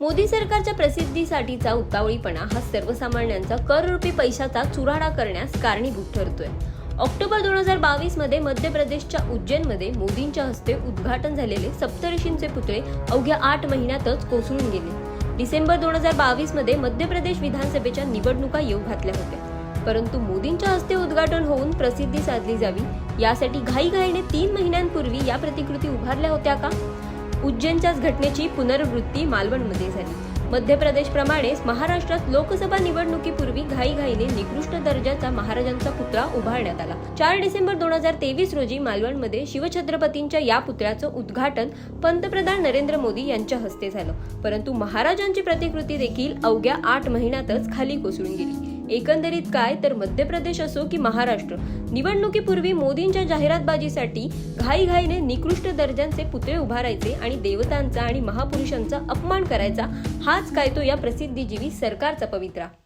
मोदी सरकारच्या प्रसिद्धीसाठीचा उतावळीपणा हा सर्वसामान्यांचा कररूपी पैशाचा चुराडा करण्यास कारणीभूत ठरतोय. ऑक्टोबर दोन हजार बावीसमध्ये मध्य प्रदेशच्या उज्जैनमध्ये मोदींच्या हस्ते उद्घाटन झालेले सप्तऋषींचे पुतळे अवघ्या आठ महिन्यातच कोसळून गेले. डिसेंबर दोन हजार बावीसमध्ये मध्य प्रदेश विधानसभेच्या निवडणुका येऊ घातल्या होत्या. परंतु मोदींच्या हस्ते उद्घाटन होऊन प्रसिद्धी साधली जावी यासाठी घाईघाईने तीन महिन्यांपूर्वी या प्रतिकृती उभारल्या होत्या का? उज्जैनच्याच घटनेची पुनर्वृत्ती मालवणमध्ये झाली. मध्य प्रदेशप्रमाणेच महाराष्ट्रात लोकसभा निवडणुकीपूर्वी घाईघाईने निकृष्ट दर्जाचा महाराजांचा पुतळा उभारण्यात आला. चार डिसेंबर दोन हजार तेवीस रोजी मालवणमध्ये शिवछत्रपतींच्या या पुतळ्याचं उद्घाटन पंतप्रधान नरेंद्र मोदी यांच्या हस्ते झालं. परंतु महाराजांची प्रतिकृती देखील अवघ्या आठ महिन्यातच खाली कोसळून गेली. एकंदरीत काय तर मध्य प्रदेश असो की महाराष्ट्र निवडणुकीपूर्वी मोदींच्या जाहिरातबाजीसाठी घाईघाईने निकृष्ट दर्जांचे पुतळे उभारायचे आणि देवतांचा आणि महापुरुषांचा अपमान करायचा हाच काय तो या प्रसिद्धीजीवी सरकारचा पवित्रा.